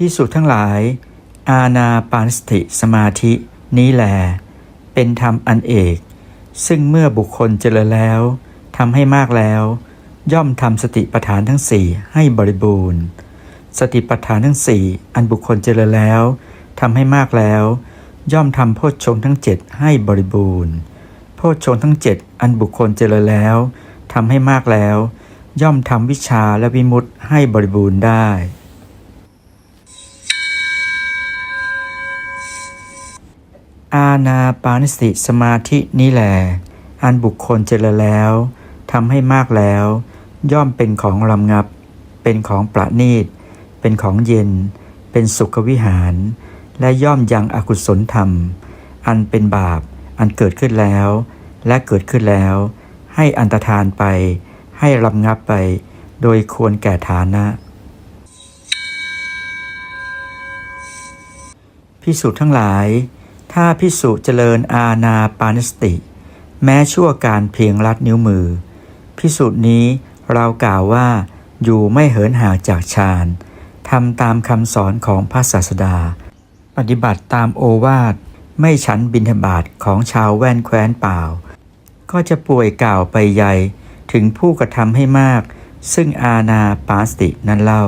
พิสุทั้งหลาย อาณาปานสติสมาธินี้แลเป็นธรรมอันเอก ซึ่งเมื่อบุคคลเจริญแล้วทำให้มากแล้ว ย่อมทำสติปัฏฐานทั้งสี่ให้บริบูรณ์ สติปัฏฐานทั้งสี่อันบุคคลเจริญแล้วทำให้มากแล้ว ย่อมทำโพชฌงทั้งเจ็ดให้บริบูรณ์ โพชฌงทั้งเจ็ดอันบุคคลเจริญแล้วทำให้มากแล้ว ย่อมทำวิชาและวิมุตติให้บริบูรณ์ได้ อาณาปานสติสมาธินี้แหลอันบุคคลเจริญแล้วทำให้มากแล้ว ย่อมเป็นของลำงับ เป็นของประณีต เป็นของเย็น เป็นสุขวิหาร และย่อมยังอกุศลธรรม อันเป็นบาป อันเกิดขึ้นแล้ว และเกิดขึ้นแล้ว ให้อันตรธานไป ให้ลำงับไป โดยควรแก่ฐานะพิสุทั้งหลาย ถ้าพิสุเจริญอาณาปานสติ แม้ชั่วการเพียงลัดนิ้วมือ พิสุนี้เรากล่าวว่าอยู่ไม่เหินห่างจากฌานทำตามคำสอนของพระศาสดา ปฏิบัติตามโอวาท ไม่ฉันบิณฑบาตของชาวแว่นแคว้นเปล่า ก็จะป่วยกล่าวไปใหญ่ถึงผู้กระทำให้มาก ซึ่งอาณาปานสตินั้นเล่า